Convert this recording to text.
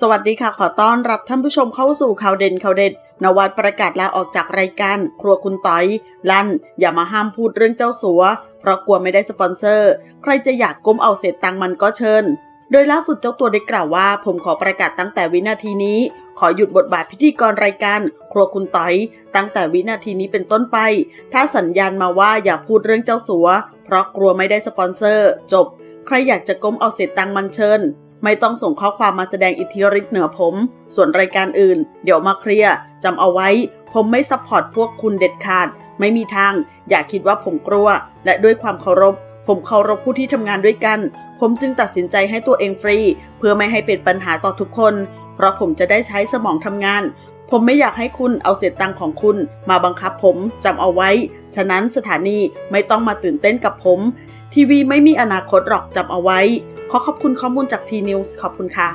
สวัสดีค่ะ ขอต้อนรับท่านผู้ชมเข้าสู่ข่าวเด่นข่าวเด็ด นวัดประกาศลาออกจากรายการ ครัวคุณต้อย ลั่น อย่ามาห้ามพูดเรื่องเจ้าสัว เพราะกลัวไม่ได้สปอนเซอร์ ใครจะอยากก้มเอาเศษตังมันก็เชิญ โดยล่าสุดเจ้าตัวได้กล่าวว่า ผมขอประกาศตั้งแต่วินาทีนี้ ขอหยุดบทบาทพิธีกรรายการ ครัวคุณต้อย ตั้งแต่วินาทีนี้เป็นต้นไป ถ้าสัญญาณมาว่าอย่าพูดเรื่องเจ้าสัว เพราะกลัวไม่ได้สปอนเซอร์ จบ ใครอยากจะก้มเอาเศษตังมันเชิญ ไม่ต้องส่งข้อความมาแสดงอิทธิฤทธิ์เหนือผม ส่วนรายการอื่น เดี๋ยวมาเคลียร์จำเอาไว้ ผมไม่ซัพพอร์ตพวกคุณเด็ดขาด ไม่มีทาง อย่าคิดว่าผมกลัว และด้วยความเคารพ ผมเคารพผู้ที่ทำงานด้วยกัน ผมจึงตัดสินใจให้ตัวเองฟรี เพื่อไม่ให้เป็นปัญหาต่อทุกคน เพราะผมจะได้ใช้สมองทำงาน ผมไม่อยากให้คุณเอาเศษตังค์ของคุณมาบังคับผมจำเอาไว้ ฉะนั้นสถานีไม่ต้องมาตื่นเต้นกับผม ทีวีไม่มีอนาคตหรอกจำเอาไว้ ขอขอบคุณข้อมูลจากทีนิวส์ขอบคุณค่ะ